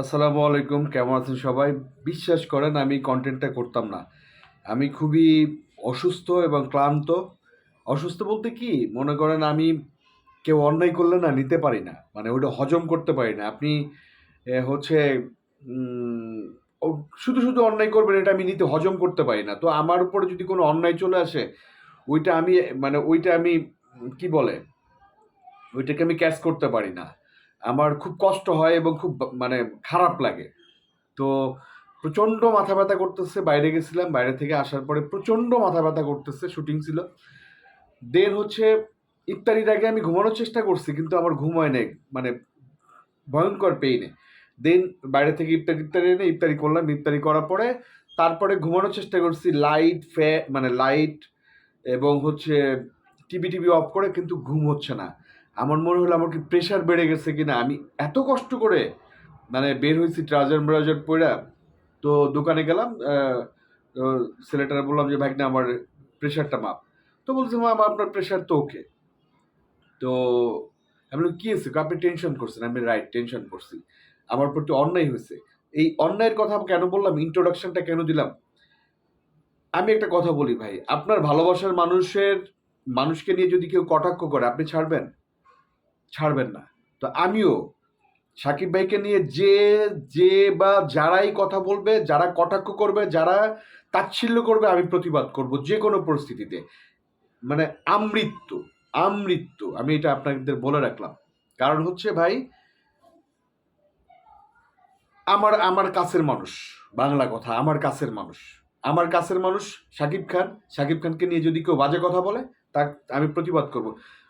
আসসালামু আলাইকুম, কেমন আছেন সবাই? বিশ্বাস করেন, আমি কন্টেন্টটা করতাম না। আমি খুবই অসুস্থ এবং ক্লান্ত। অসুস্থ বলতে কি? মনে করেন আমি কেউ অন্যায় করলে না নিতে পারি না। মানে ওটা হজম করতে পারি না। আপনি হচ্ছে শুধু শুধু অন্যায় করবেন, এটা আমি নিতে হজম করতে পারি না। তো আমার উপরে যদি কোনো অন্যায় চলে আসে, ওইটা আমি মানে ওইটা আমি, কি বলে? ওইটাকে আমি ক্যাশ করতে পারি না। আমার খুব কষ্ট হয় এবং খুব মানে খারাপ লাগে। তো প্রচণ্ড মাথা ব্যথা করতেছে, বাইরে গেছিলাম, বাইরে থেকে আসার পরে প্রচণ্ড মাথা ব্যথা করতেছে, শুটিং ছিল। দেন হচ্ছে ইফতারির আগে আমি ঘুমানোর চেষ্টা করছি, কিন্তু আমার ঘুম হয় নাই মানে ভয়ঙ্কর পেইনে দেন বাইরে থেকে ইফতারি ইফতারি এনে ইফতারি করলাম, ইফতারি করার পরে তারপরে ঘুমানোর চেষ্টা করছি লাইট ফ্যা মানে লাইট এবং হচ্ছে টিভি টিভি অফ করে, কিন্তু ঘুম হচ্ছে না। আমার মনে হলো আমার কি প্রেশার বেড়ে গেছে কিনা? আমি এত কষ্ট করে মানে বের হয়েছি ট্রাউজার ব্রাউজার পরে তো দোকানে গেলাম ছেলেটারে বললাম যে ভাই না আমার প্রেশারটা মাপ। তো বলছে মাম আপনার প্রেশার তো ওকে তো আমি বললাম, কি হয়েছে? আপনি টেনশন করছেন? আমি রাইট টেনশন করছি। আমার প্রতি অন্যায় হয়েছে। এই অন্যায়ের কথা কেন বললাম? ইন্ট্রোডাকশনটা কেন দিলাম? আমি একটা কথা বলি ভাই আপনার ভালোবাসার মানুষের মানুষকে নিয়ে যদি কেউ কটাক্ষ করে আপনি ছাড়বেন? ছাড়বেন না। তো আমিও সাকিব ভাইকে নিয়ে যে যে বা যারাই কথা বলবে, যারা কটাক্ষ করবে, যারা তাচ্ছিল্য করবে, আমি প্রতিবাদ করব যে কোনো পরিস্থিতিতে। মানে আমৃত্যু আমৃত্যু, আমি এটা আপনাদের বলে রাখলাম। কারণ হচ্ছে ভাই, আমার আমার কাছের মানুষ, বাংলা কথা, আমার কাছের মানুষ। আমার কাছের মানুষ সাকিব খান, সাকিব খানকে নিয়ে যদি কেউ বাজে কথা বলে তা আমি প্রতিবাদ করব।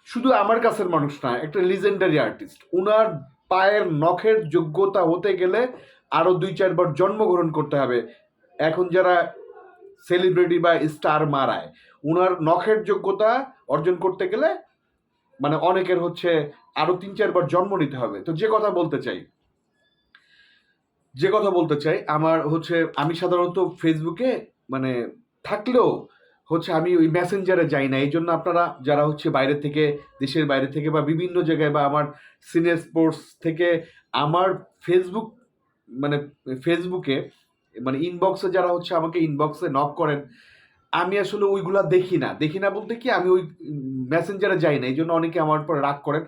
শুধু আমার কাছের মানুষ না, একটা লিজেন্ডারি আর্টিস্ট ওনার পায়ের নখের যোগ্যতা হতে গেলে আরও দুই চারবার জন্মগ্রহণ করতে হবে। এখন যারা সেলিব্রিটি বা স্টার মারায় ওনার নখের যোগ্যতা অর্জন করতে গেলে মানে অনেকের হচ্ছে আরও তিন চারবার জন্ম নিতে হবে। তো যে কথা বলতে চাই, যে কথা বলতে চাই, আমার হচ্ছে আমি সাধারণত ফেসবুকে মানে থাকলেও হচ্ছে আমি ওই মেসেঞ্জারে যাই না। এই জন্য আপনারা যারা হচ্ছে বাইরে থেকে, দেশের বাইরে থেকে বা বিভিন্ন জায়গায় বা আমার সিনে স্পোর্টস থেকে আমার ফেসবুক মানে ফেসবুকে মানে ইনবক্সে যারা হচ্ছে আমাকে ইনবক্সে নক করেন, আমি আসলে ওইগুলা দেখি না। দেখি না বলতে কি আমি ওই মেসেঞ্জারে যাই না। এই জন্য অনেকে আমার উপর রাগ করেন।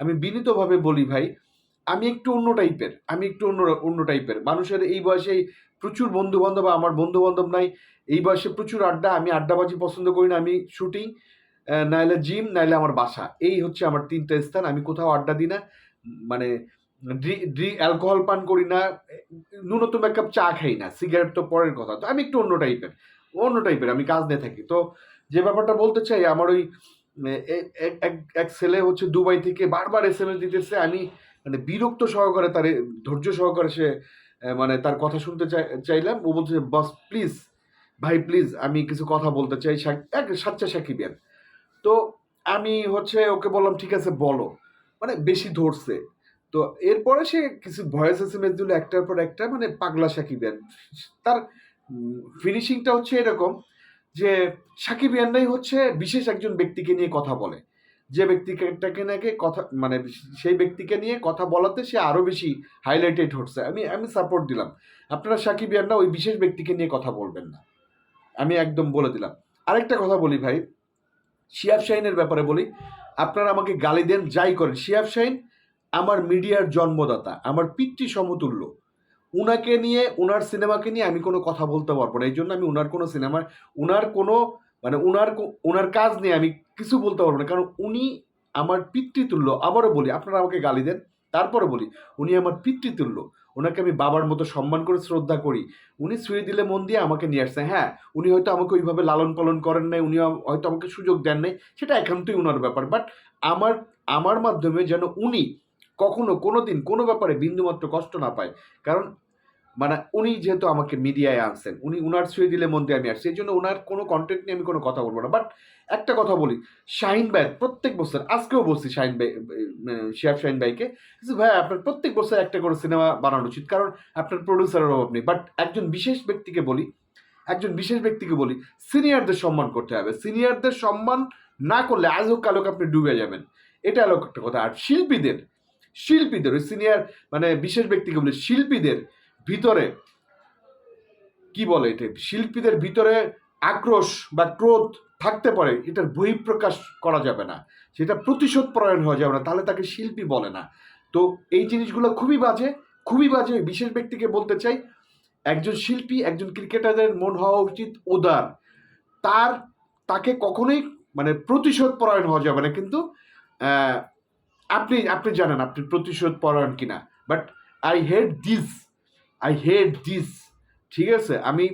আমি বিনীতভাবে বলি ভাই, আমি একটু অন্য টাইপের, আমি একটু অন্য অন্য টাইপের। মানুষের এই বয়সে প্রচুর বন্ধু বান্ধব আমার বন্ধু বান্ধব নাই। এই বয়সে প্রচুর আড্ডা, আমি আড্ডাবাজি পছন্দ করি না, আমি শুটিং নাইলে জিম, নাইলে আমার বাসা। এই হচ্ছে আমার তিনটা স্থান, আমি কোথাও আড্ডা দিই না মানে ড্রি অ্যালকোহল পান করি না, ন্যূনতম এক কাপ চা খাই না, সিগারেট তো পরের কথা। তো আমি একটু অন্য টাইপের অন্য টাইপের, আমি কাজ নিয়ে থাকি। তো যে ব্যাপারটা বলতে চাই, আমার ওই এক ছেলে হচ্ছে দুবাই থেকে বারবার এস এম এস দিতেছে, আমি মানে বিরক্ত সহকারে তার, ধৈর্য সহকারে সে মানে তার কথা শুনতে চাই, চাইলাম। ও বলছে, বস প্লিজ ভাই প্লিজ আমি কিছু কথা বলতে চাই এক সাচ্চা সাকিবিয়ান তো আমি হচ্ছে ওকে বললাম, ঠিক আছে, বলো। মানে বেশি ধরছে। তো এরপরে সে কিছু ভয়েস এস এম এস দিল, একটার পর একটা মানে পাগলা সাকিবিয়ান তার ফিনিশিংটা হচ্ছে এরকম যে সাকিব ইয়ান্নাই হচ্ছে বিশেষ একজন ব্যক্তিকে নিয়ে কথা বলে। যে ব্যক্তিটাকে নাকি কথা মানে সেই ব্যক্তিকে নিয়ে কথা বলাতে সে আরও বেশি হাইলাইটেড হচ্ছে। আমি আমি সাপোর্ট দিলাম। আপনারা সাকিব ইয়ান্না ওই বিশেষ ব্যক্তিকে নিয়ে কথা বলবেন না। আমি একদম বলে দিলাম। আরেকটা কথা বলি ভাই, শিয়াব শাহিনের ব্যাপারে বলি, আপনারা আমাকে গালি দেন, যাই করেন। শিয়াব শাহিন আমার মিডিয়ার জন্মদাতা, আমার পিতৃ সমতুল্য। উনাকে নিয়ে, উনার সিনেমাকে নিয়ে আমি কোনো কথা বলতে পারব না। এই জন্য আমি উনার কোনো সিনেমা, উনার কোনো মানে উনার কো- উনার কাজ নিয়ে আমি কিছু বলতে পারব না। কারণ উনি আমার পিতৃতুল্য। আবারও বলি, আপনারা আমাকে গালি দেন, তারপরে বলি, উনি আমার পিতৃতুল্য। ওনাকে আমি বাবার মতো সম্মান করে শ্রদ্ধা করি। উনি ছুঁয়ে দিলে মন দিয়ে আমাকে নিয়ে আসছে হ্যাঁ উনি হয়তো আমাকে ওইভাবে লালন পালন করেন নাই, উনি হয়তো আমাকে সুযোগ দেন নাই, সেটা একান্তই ওনার ব্যাপার। বাট আমার আমার মাধ্যমে যেন উনি কখনো কোনো দিন কোনো ব্যাপারে বিন্দুমাত্র কষ্ট না পায়। কারণ মানে উনি যেহেতু আমাকে মিডিয়ায় আনছেন, উনি উনার ছুঁয়ে দিলে মন দিয়ে আমি আসছি। এই জন্য ওনার কোনো কন্টেন্ট নিয়ে আমি কোনো কথা বলব না। বাট একটা কথা বলি, শাহিন ভাই, প্রত্যেক বছর, আজকেও বলছি শাহিন ভাই শিয়াব শাহিন ভাইকে ভাই, আপনার প্রত্যেক বছর একটা করে সিনেমা বানানো উচিত, কারণ আপনার প্রডিউসারের অভাব নেই। বাট একজন বিশেষ ব্যক্তিকে বলি, একজন বিশেষ ব্যক্তিকে বলি সিনিয়রদের সম্মান করতে হবে। সিনিয়রদের সম্মান না করলে আজ হোক কালোক আপনি ডুবে যাবেন। এটা হলো একটা কথা। আর শিল্পীদের শিল্পীদের, ওই সিনিয়র মানে বিশেষ ব্যক্তিকে বলি, শিল্পীদের ভিতরে, কি বলে এটা শিল্পীদের ভিতরে আক্রোশ বা ক্রোধ থাকতে পারে, এটার বহিঃপ্রকাশ করা যাবে না। সেটা প্রতিশোধ পরায়ণ হওয়া যাবে না, তাহলে তাকে শিল্পী বলে না। তো এই জিনিসগুলো খুবই বাজে খুবই বাজে। বিশেষ ব্যক্তিকে বলতে চাই, একজন শিল্পী, একজন ক্রিকেটারের মন হওয়া উচিত উদার। তার, তাকে কখনোই মানে প্রতিশোধ পরায়ণ হওয়া যাবে না, কিন্তু আপনি আপনি জানেন আপনি প্রতিশোধ পরায়ণ কিনা। But I hate this. I hate this ঠিক আছে? আমি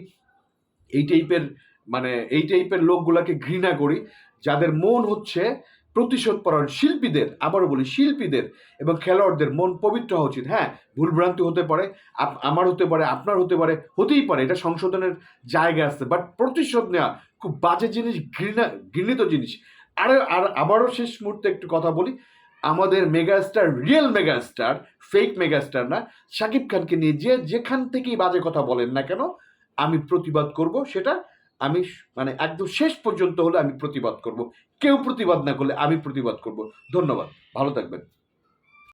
এই টাইপের মানে এই টাইপের লোকগুলাকে ঘৃণা করি, যাদের মন হচ্ছে প্রতিশোধ পরায়ণ শিল্পীদের, আবারও বলি শিল্পীদের এবং খেলোয়াড়দের মন পবিত্র হওয়া উচিত। হ্যাঁ ভুলভ্রান্তি হতে পারে আমার হতে পারে, আপনার হতে পারে, হতেই পারে, এটা সংশোধনের জায়গা আছে বাট প্রতিশোধ নেওয়া খুব বাজে জিনিস, ঘৃণা, ঘৃণিত জিনিস। আর আর আবারও শেষ মুহূর্তে একটু কথা বলি আমাদের megastar real megastar fake megastar না শাকিব খানকে নিয়ে যে যেখান থেকেই বাজে কথা বলেন না কেন, আমি প্রতিবাদ করব সেটা আমি মানে একদম শেষ পর্যন্ত হলে আমি প্রতিবাদ করব। কেউ প্রতিবাদ না করলে আমি প্রতিবাদ করব। ধন্যবাদ। ভালো থাকবেন।